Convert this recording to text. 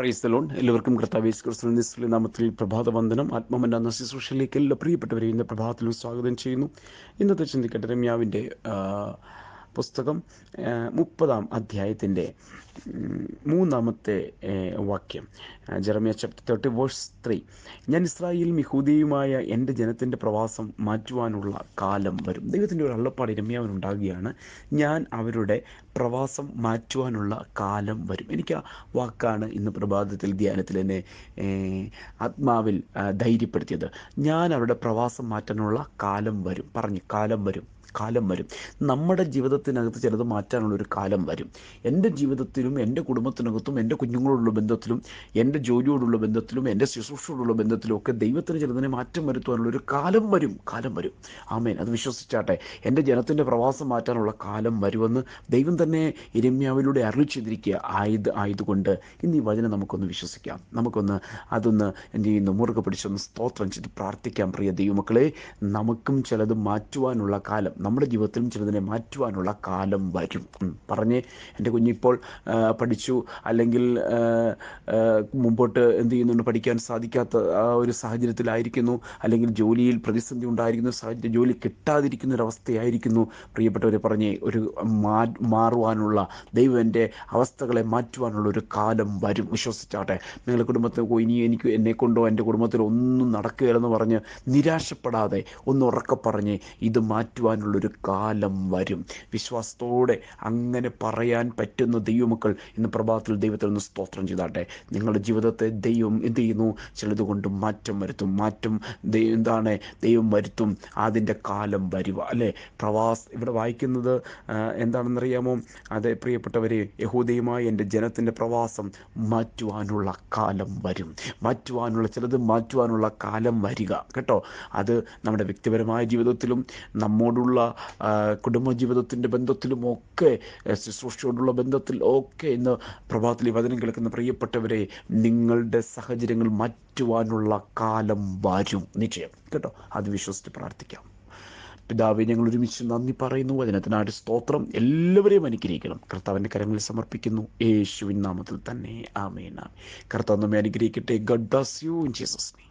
പ്രൈസ്തലോൺ എല്ലാവർക്കും കർത്താവേസ് ക്രിസ്തുവിന്റെ നാമത്തിൽ പ്രഭാതവന്ദനം. ആത്മമന്ന ശുശ്രൂഷയിലേക്ക് എല്ലാ പ്രിയപ്പെട്ടവരെയും ഇന്ന് പ്രഭാതത്തിലും സ്വാഗതം ചെയ്യുന്നു. ഇന്നത്തെ ചിന്തിക്കട്ടെ രമ്യാവിന്റെ പുസ്തകം മുപ്പതാം അധ്യായത്തിന്റെ മൂന്നാമത്തെ വാക്യം. Jeremiah chapter thirty verse three. ഞാൻ ഇസ്രായേൽ യഹൂദിയുമായ എന്റെ ജനത്തിന്റെ പ്രവാസം മാറ്റുവാനുള്ള കാലം വരും. ദൈവത്തിന്റെ ഒരു അള്ളപ്പാട് രമ്യാവിനുണ്ടാകുകയാണ് ഞാൻ അവരുടെ പ്രവാസം മാറ്റുവാനുള്ള കാലം വരും. എനിക്ക് ആ വാക്കാണ് ഇന്ന് പ്രഭാതത്തിൽ ധ്യാനത്തിൽ എന്നെ ആത്മാവിൽ ധൈര്യപ്പെടുത്തിയത്. ഞാൻ അവരുടെ പ്രവാസം മാറ്റാനുള്ള കാലം വരും. പറഞ്ഞു കാലം വരും. കാലം വരും. നമ്മുടെ ജീവിതത്തിനകത്ത് ചിലത് മാറ്റാനുള്ള ഒരു കാലം വരും. എന്റെ ജീവിതത്തിലും എന്റെ കുടുംബത്തിനകത്തും എന്റെ കുഞ്ഞുങ്ങളോടുള്ള ബന്ധത്തിലും എന്റെ ജോലിയോടുള്ള ബന്ധത്തിലും എന്റെ ശുശ്രൂഷയോടുള്ള ബന്ധത്തിലും ഒക്കെ ദൈവത്തിന് ചിലതിനെ മാറ്റം വരുത്തുവാനുള്ള ഒരു കാലം വരും. കാലം വരും. ആമേൻ. അത് വിശ്വസിച്ചാട്ടെ. എന്റെ ജനത്തിന്റെ പ്രവാസം മാറ്റാനുള്ള കാലം വരുമെന്ന് ദൈവം തന്നെ ഇരമ്യാവിലൂടെ അരുളി ചെയ്തിരിക്കുക ആയത് ആയതുകൊണ്ട്. ഇന്ന് ഈ വചനം നമുക്കൊന്ന് വിശ്വസിക്കാം. നമുക്കൊന്ന് അതൊന്ന് എന്റെ ഈ മുറുകെ പിടിച്ചൊന്ന് സ്തോത്രം ചെയ്ത് പ്രാർത്ഥിക്കാം പ്രിയ ദൈവമക്കളെ. നമുക്കും ചിലത് മാറ്റുവാനുള്ള കാലം നമ്മുടെ ജീവിതത്തിലും ചിലതിനെ മാറ്റുവാനുള്ള കാലം വരും. പറഞ്ഞ് എന്റെ കുഞ്ഞിപ്പോൾ പഠിച്ചു. അല്ലെങ്കിൽ മുമ്പോട്ട് എന്ത് ചെയ്യുന്നുണ്ട്? പഠിക്കാൻ സാധിക്കാത്ത ആ ഒരു സാഹചര്യത്തിലായിരിക്കുന്നു. അല്ലെങ്കിൽ ജോലിയിൽ പ്രതിസന്ധി ഉണ്ടായിരിക്കുന്ന സാഹചര്യം ജോലി കിട്ടാതിരിക്കുന്ന ഒരു അവസ്ഥയായിരിക്കുന്നു. പ്രിയപ്പെട്ടവരെ പറഞ്ഞേ ഒരു മാ മാറുവാനുള്ള ദൈവം എന്റെ അവസ്ഥകളെ മാറ്റുവാനുള്ള ഒരു കാലം വരും. വിശ്വസിച്ചാട്ടെ. നിങ്ങളുടെ കുടുംബത്തിൽ ഇനി എനിക്ക് എന്നെ കൊണ്ടോ എന്റെ കുടുംബത്തിൽ ഒന്നും നടക്കുകയില്ലെന്ന് പറഞ്ഞ് നിരാശപ്പെടാതെ ഒന്ന് ഉറക്കെ പറഞ്ഞ് ഇത് മാറ്റുവാനുള്ളൊരു കാലം വരും. വിശ്വാസത്തോടെ അങ്ങനെ പറയാൻ പറ്റുന്ന ദൈവമക്കൾ ഇന്ന് പ്രഭാതത്തിൽ ദൈവത്തിൽ നിന്ന് സ്തോത്രം ചെയ്താട്ടെ. നിങ്ങളുടെ ജീവിതത്തെ ദൈവം എന്ത് ചെയ്യുന്നു? ചിലത് കൊണ്ട് മാറ്റം വരുത്തും. മാറ്റം എന്താണ്? ദൈവം വരുത്തും. അതിന്റെ കാലം വരുക. അല്ലേ? പ്രവാസ് ഇവിടെ വായിക്കുന്നത് എന്താണെന്ന് എന്താണെന്നറിയാമോ? അതെ പ്രിയപ്പെട്ടവരെ യഹൂദയുമായി എന്റെ ജനത്തിന്റെ പ്രവാസം മാറ്റുവാനുള്ള കാലം വരും. മാറ്റുവാനുള്ള ചിലത് മാറ്റുവാനുള്ള കാലം വരിക. കേട്ടോ? അത് നമ്മുടെ വ്യക്തിപരമായ ജീവിതത്തിലും നമ്മോടുള്ള ആ, കുടുംബജീവിതത്തിന്റെ ബന്ധത്തിലും ഒക്കെ ശുശ്രൂഷയോടുള്ള ബന്ധത്തിൽ ഒക്കെ ഇന്ന് പ്രഭാതത്തിൽ വചനം കേൾക്കുന്ന പ്രിയപ്പെട്ടവരെ നിങ്ങളുടെ സാഹചര്യങ്ങൾ മാറ്റുവാനുള്ള കാലം വരും. നിശ്ചയം. കേട്ടോ? അത് വിശ്വസിച്ച് പ്രാർത്ഥിക്കാം. പിതാവെ ഞങ്ങൾ ഒരുമിച്ച് നന്ദി പറയുന്നു. വചനത്തിനായിട്ട് സ്തോത്രം. എല്ലാവരെയും അനുഗ്രഹിക്കണം. കർത്താവിന്റെ കരങ്ങളിൽ സമർപ്പിക്കുന്നു. യേശുവിൻ നാമത്തിൽ തന്നെ. ആമേൻ കർത്താവ് നമ്മെ അനുഗ്രഹിക്കട്ടെ. God bless you in Jesus